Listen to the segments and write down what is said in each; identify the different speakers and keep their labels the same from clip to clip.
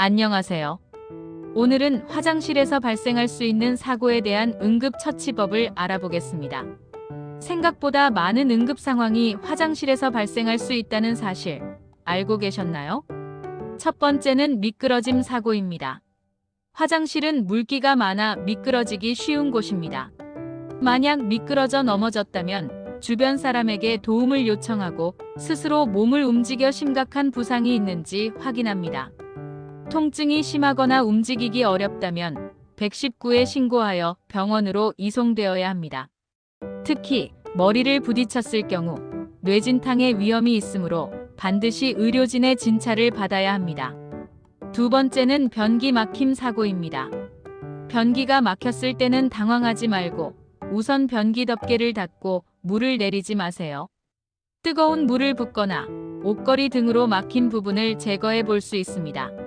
Speaker 1: 안녕하세요. 오늘은 화장실에서 발생할 수 있는 사고에 대한 응급처치법을 알아보겠습니다. 생각보다 많은 응급 상황이 화장실에서 발생할 수 있다는 사실 알고 계셨나요? 첫 번째는 미끄러짐 사고입니다. 화장실은 물기가 많아 미끄러지기 쉬운 곳입니다. 만약 미끄러져 넘어졌다면 주변 사람에게 도움을 요청하고 스스로 몸을 움직여 심각한 부상이 있는지 확인합니다. 통증이 심하거나 움직이기 어렵다면 119에 신고하여 병원으로 이송되어야 합니다. 특히 머리를 부딪혔을 경우 뇌진탕의 위험이 있으므로 반드시 의료진의 진찰을 받아야 합니다. 두 번째는 변기 막힘 사고입니다. 변기가 막혔을 때는 당황하지 말고 우선 변기 덮개를 닫고 물을 내리지 마세요. 뜨거운 물을 붓거나 옷걸이 등으로 막힌 부분을 제거해 볼 수 있습니다.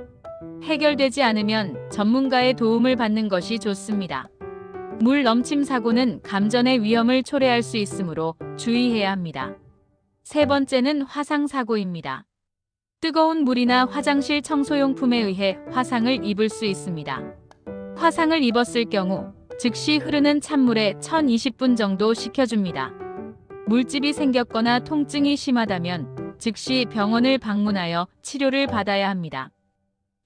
Speaker 1: 해결되지 않으면 전문가의 도움을 받는 것이 좋습니다. 물 넘침 사고는 감전의 위험을 초래할 수 있으므로 주의해야 합니다. 세 번째는 화상 사고입니다. 뜨거운 물이나 화장실 청소용품에 의해 화상을 입을 수 있습니다. 화상을 입었을 경우 즉시 흐르는 찬물에 1020분 정도 식혀줍니다. 물집이 생겼거나 통증이 심하다면 즉시 병원을 방문하여 치료를 받아야 합니다.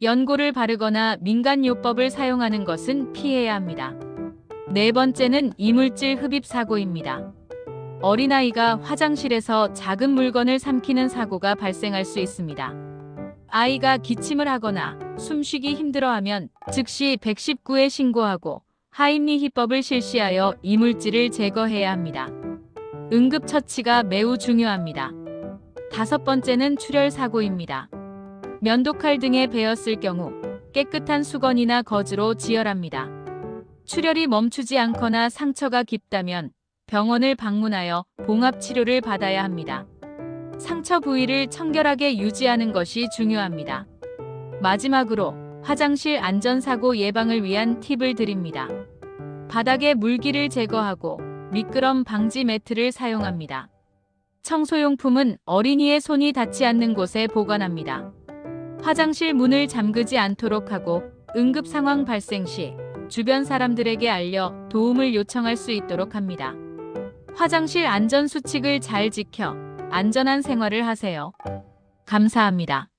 Speaker 1: 연고를 바르거나 민간요법을 사용하는 것은 피해야 합니다. 네 번째는 이물질 흡입 사고입니다. 어린아이가 화장실에서 작은 물건을 삼키는 사고가 발생할 수 있습니다. 아이가 기침을 하거나 숨쉬기 힘들어하면 즉시 119에 신고하고 하임리히법을 실시하여 이물질을 제거해야 합니다. 응급처치가 매우 중요합니다. 다섯 번째는 출혈 사고입니다. 면도칼 등에 베었을 경우 깨끗한 수건이나 거즈로 지혈합니다. 출혈이 멈추지 않거나 상처가 깊다면 병원을 방문하여 봉합 치료를 받아야 합니다. 상처 부위를 청결하게 유지하는 것이 중요합니다. 마지막으로 화장실 안전사고 예방을 위한 팁을 드립니다. 바닥에 물기를 제거하고 미끄럼 방지 매트를 사용합니다. 청소용품은 어린이의 손이 닿지 않는 곳에 보관합니다. 화장실 문을 잠그지 않도록 하고 응급 상황 발생 시 주변 사람들에게 알려 도움을 요청할 수 있도록 합니다. 화장실 안전 수칙을 잘 지켜 안전한 생활을 하세요. 감사합니다.